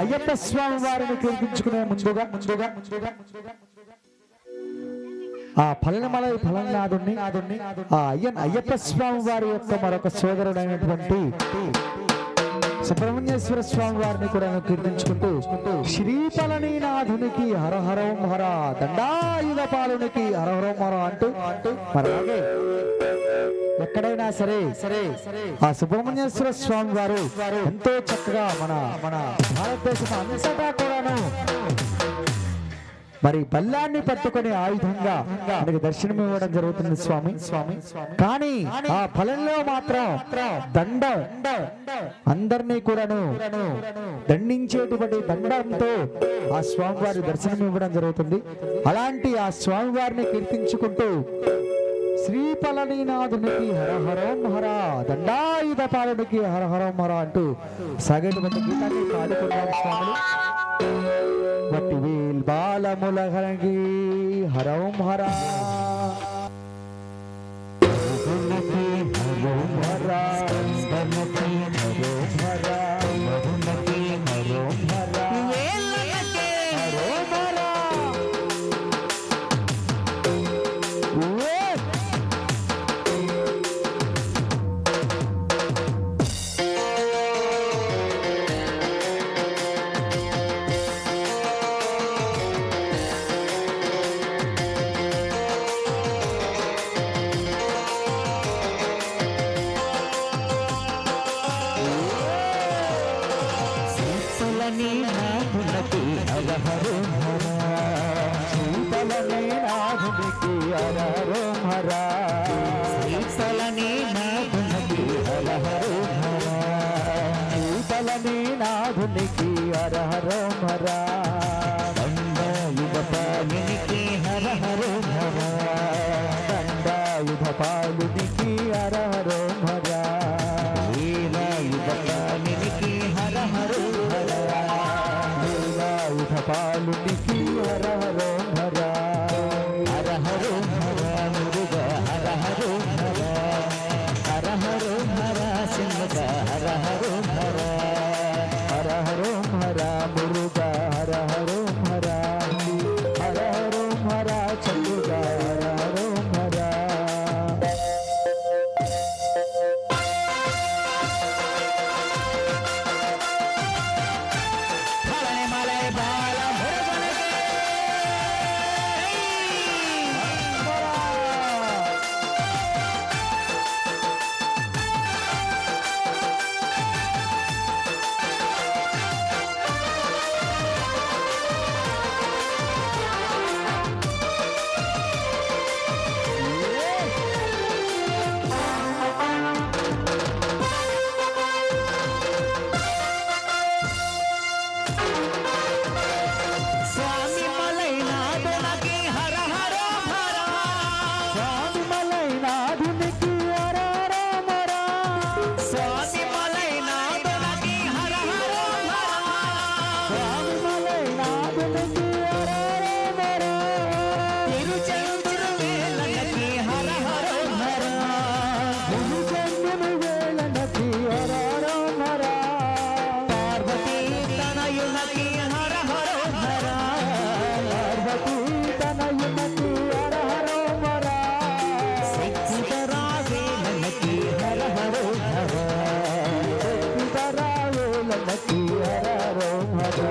అయ్యప్ప స్వామి వారిని కీర్తించుకునే ముందుగా ముందుగా ముందుగా ముందుగా ఆ ఫలనమలై ఫలనాథుణ్ణి ఆ అయ్యన్ అయ్యప్ప స్వామి వారి యొక్క మరొక సోదరుడైనటువంటి సుబ్రహ్మణ్యేశ్వర స్వామి వారిని కూడా కీర్తించుకుంటూ శ్రీఫలనీనాథునికి హరహరం హర దండాయుధ పాలునికి హరహరం హర అంటూ అంటూ మరి ఎక్కడైనా సరే సరే ఆ సుబ్రహ్మణ్యేశ్వర స్వామి వారు ఎంతో చక్కగా మన మన భారతదేశం అంతటా కూడాను మరి బల్లాన్ని పట్టుకునే ఆయుధంగా మనకి దర్శనం ఇవ్వడం జరుగుతుంది స్వామి. స్వామి కానీ ఆ ఫలంలో మాత్రం దండం అందరినీ కూడాను దండించేటువంటి దండంతో ఆ స్వామివారి దర్శనం ఇవ్వడం జరుగుతుంది. అలాంటి ఆ స్వామివారిని కీర్తించుకుంటూ శ్రీఫలనీనాథునికి హరహరం హర దండాయుధ పాలనికి హరహరం హర అంటూ సాగేటువంటి గీతాన్ని పాడుకున్నారు స్వాములు. వట్టి వీల్ బాలములహరంగి హరం హర హర హరహరో హర దండాయుధ పాలునికి హరహరో హర దండాయుధ పాలునికి తనయునకి హరహరమరా. శక్తిధరావేలనకి హర హర హర సీతారాములనకి హరహరమరా.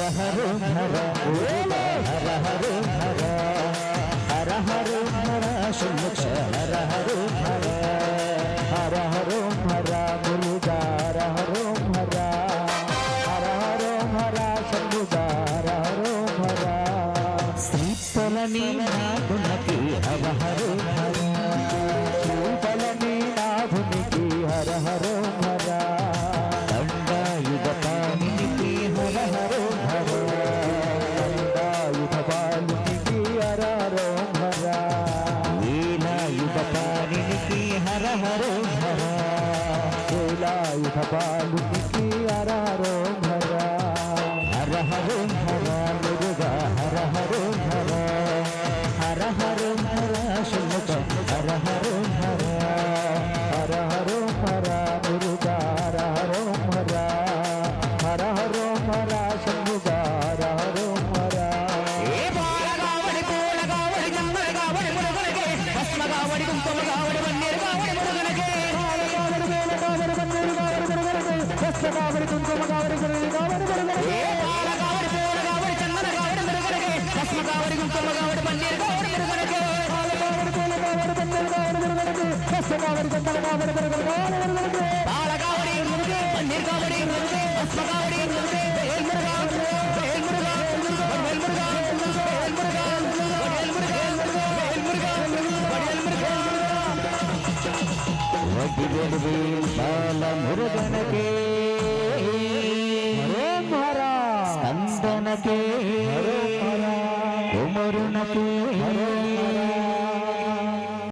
హర హరు హర హర హరు హర హర హరు హర సుముక్ష హర హరు హర హర హరు హర ములుగా హర ita palu ki araro கஷ்டகாவரி குங்குமகாவரி குருகாவரி குருகரே பாலகாவரி போலகாவரி சந்தனகாவரி குருகரே கஷ்டகாவரி குங்குமகாவரி பன்னீர்காவரி ಮದಿಗಡುವೆ ಬಾಲ ಮುರುಗನಗೆ ಸ್ಕಂದನಗೆ ಕುಮರುನಗೆ